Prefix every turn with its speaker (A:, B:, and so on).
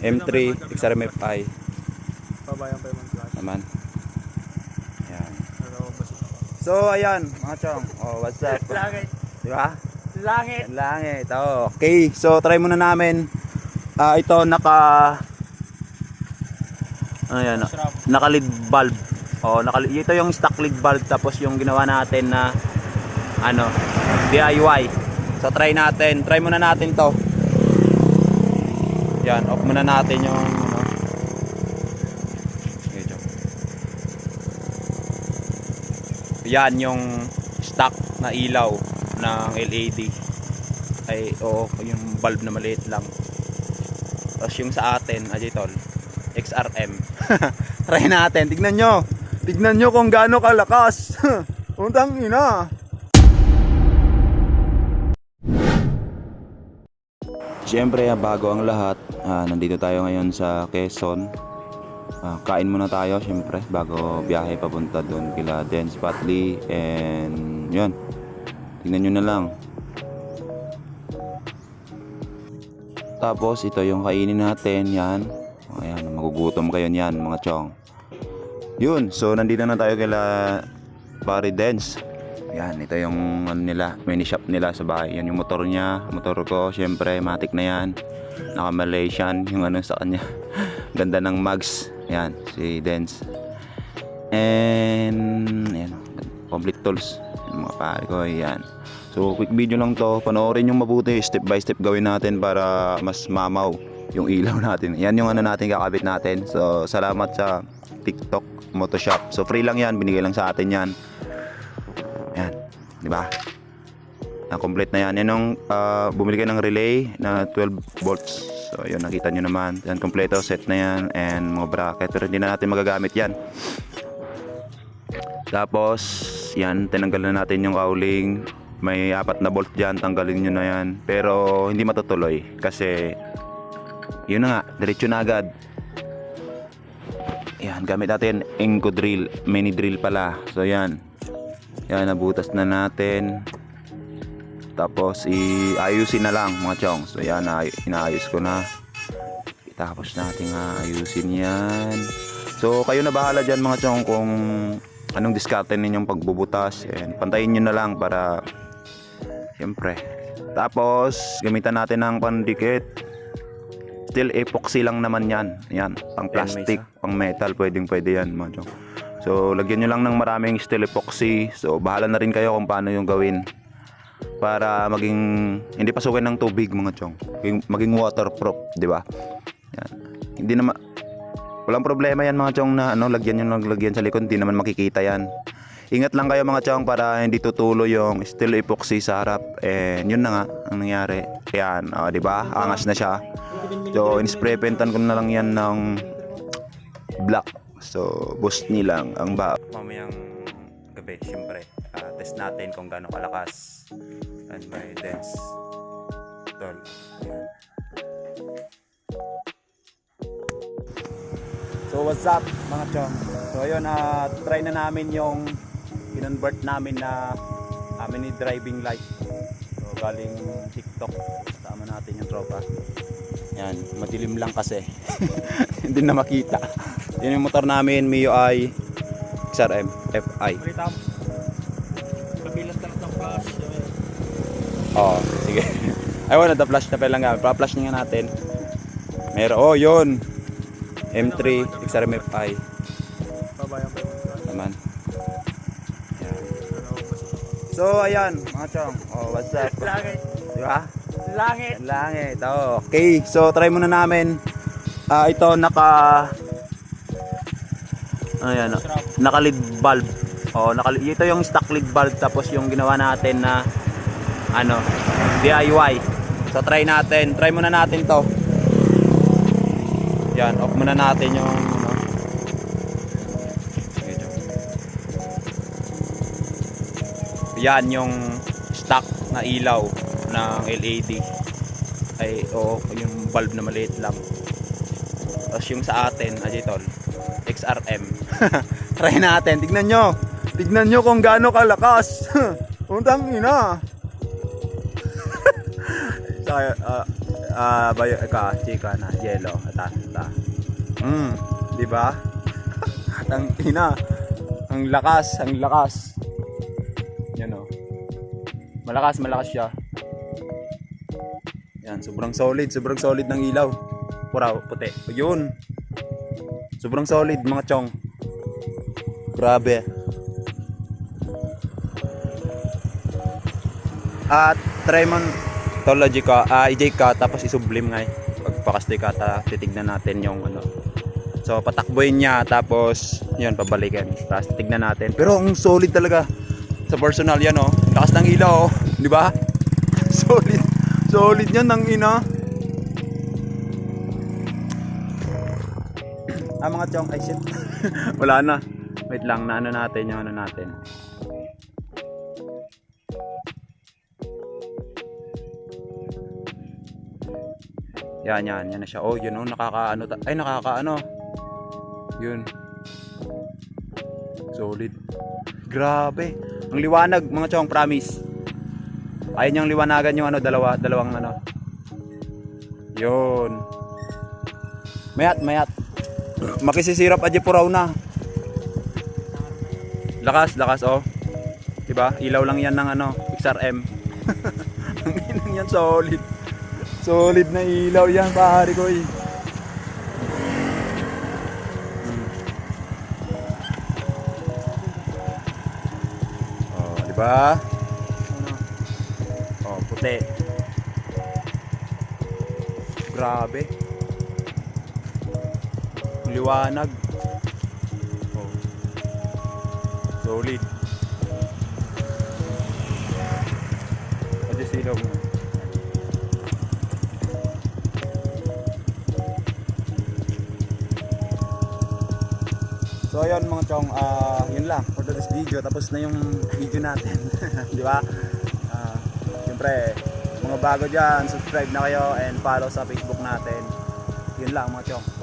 A: M3 XRMFI.
B: Pabayan pa yung flash.
A: Naman. Ayan. So, ayan, mga chong. Oh, what's up?
B: Langit.
A: Di ba?
B: Langit.
A: Langit. Oh. Okay, so try muna namin. Ah, ito naka Ayan,
B: Shrub.
A: naka lid bulb. Oh, naka ito yung stock lid bulb tapos yung ginawa natin na ano, DIY. So try natin. Try muna natin 'to. Yan, off muna natin yung ano. Medyo. Yan yung stock na ilaw ng LED. Ay, oo, yung bulb na maliit lang. Tapos yung sa atin, Ajitol, XRM. Try natin. Tignan nyo. Tignan nyo kung gaano kalakas. Untang ina. Siyempre, ah, bago ang lahat, ah, nandito tayo ngayon sa Quezon. Ah, kain muna tayo, siyempre, bago biyahe papunta doon kila Dance Patley. And, yun. Tingnan nyo na lang. Tapos, ito yung kainin natin, yan. Ayan, magugutom kayo niyan, mga chong. Yun, so nandito na tayo kila Pari Dance. Yan, ito yung ano nila, mini shop nila sa bahay. Yan yung motor niya, motor ko, syempre, matic na yan. Naka Malaysian, yung ano sa kanya. Ganda ng mugs. Yan, si Dance. And, yan, complete tools. Yung mga pare ko, yan. So, quick video lang to. Panoorin yung mabuti, step by step gawin natin para mas mamaw yung ilaw natin. Yan yung ano natin kakabit natin. So, salamat sa TikTok Motoshop. So, free lang yan. Binigay lang sa atin yan. Di ba? Na complete na yan. Yan yung ah, bumili ka ng relay na 12 volts. So, yun. Nakita nyo naman. Yan, kompleto. Set na yan. And mga bracket. Pero hindi na natin magagamit yan. Tapos, yan. Tinanggal na natin yung cowling. May apat na bolt dyan. Tanggalin nyo na yan. Pero, hindi matutuloy. Kasi, yun na nga. Diretso na agad. Yan, gamit natin Enco drill, mini drill pala. So yan. Yan, nabutas na natin. Tapos iayusin na lang mga chong. So yan, na, inaayos ko na. Tapos natin ayusin yan. So kayo na bahala dyan mga chong kung anong diskarte ninyong pagbubutas. And pantayin nyo na lang para Siyempre. Tapos gamitan natin ng pandikit. Steel epoxy lang naman yan. Yan, pang plastic, pang metal, pwedeng pwede yan mga chong. So, lagyan nyo lang ng maraming steel epoxy. So, bahala na rin kayo kung paano yung gawin. Para maging, hindi pasukin ng tubig mga chong. Maging, maging waterproof, di ba? Yan. Hindi naman, walang problema yan mga chong na ano, lagyan nyo ng lagyan sa likod. Hindi naman makikita yan. Ingat lang kayo mga chong para hindi tutulo yung steel epoxy sa harap. And yun na nga ang nangyari. Yan, oh, di ba? Angas na siya. So, in-spray paintan ko na lang yan ng black. So, boost nilang ang ba. Mamayang gabi, siyempre, ah, test natin kung gaano kalakas. And may dense. Tol. So, what's up mga chong? So, yun, ah, try na namin yung kinonvert namin na ah, mini driving light. So, galing TikTok. Tama natin yung tropa. Yan, madilim lang kasi. Hindi na makita. Yan yung motor namin, MIUI XRM FI. Oo, sige. Ay, wala, na flash na pa lang gamit. Pa-flash na nga natin. Meron, oh, yun. M3 XRM FI. Naman. So, ayan, mga chong. Oh, what's up?
B: Langit.
A: Di ba?
B: Langit.
A: Langit. Oh. Okay, so try muna namin. Ah, ito naka Ayan,
B: Shrub.
A: naka lid bulb. Oh, naka ito yung stock lid bulb tapos yung ginawa natin na ano, DIY. So try natin. Try muna natin 'to. Yan, off muna natin yung ano. Yan yung stock na ilaw ng LED. Ay, oo, yung bulb na maliit lang. Tapos yung sa atin, Ajitol, XRM. Try natin. Tignan nyo. Tignan nyo kung gaano kalakas. Untang ina. Kaya, ah, ah bayo ka chika na yellow ata ata. Mm, di ba? ang ina. Ang lakas, ang lakas. Yan oh. Malakas, malakas siya. Yan, sobrang solid, sobrang solid ng ilaw. Puraw, puti. Yun. Sobrang solid mga chong. Grabe. At try mo tology ka, ah i ka tapos isublim nga eh. Pagpakastoy ka ta titignan natin yung ano. So patakbuhin niya tapos yun pabalikan. Tapos tignan natin. Pero ang solid talaga. Sa personal yan oh. Lakas ng ilaw oh, di ba? solid. Solid yan ng ina. Ah mga chong, ay shit. Wala na. Wait lang, na ano natin yung ano natin. Yan, yan, yan na siya. Oh, yun oh, nakakaano. Ay, nakakaano. Yun. Solid. Grabe. Ang liwanag, mga chong, promise. Ayun yung liwanagan yung ano, dalawa, dalawang ano. Yun. Mayat, mayat. Makisisirap aja puraw na. Lakas, lakas oh. Diba? Ilaw lang yan ng ano, XRM. Ang yan solid. Solid na ilaw yan, pare ko eh. Oh, di ba? Oh, puti. Grabe. Liwanag. Oh. Solid. Pwede silaw mo. So ayun mga chong, ah yun lang for today's video. Tapos na yung video natin. Di ba? Ah, Siyempre, mga bago dyan, subscribe na kayo and follow sa Facebook natin. Yun lang mga chong.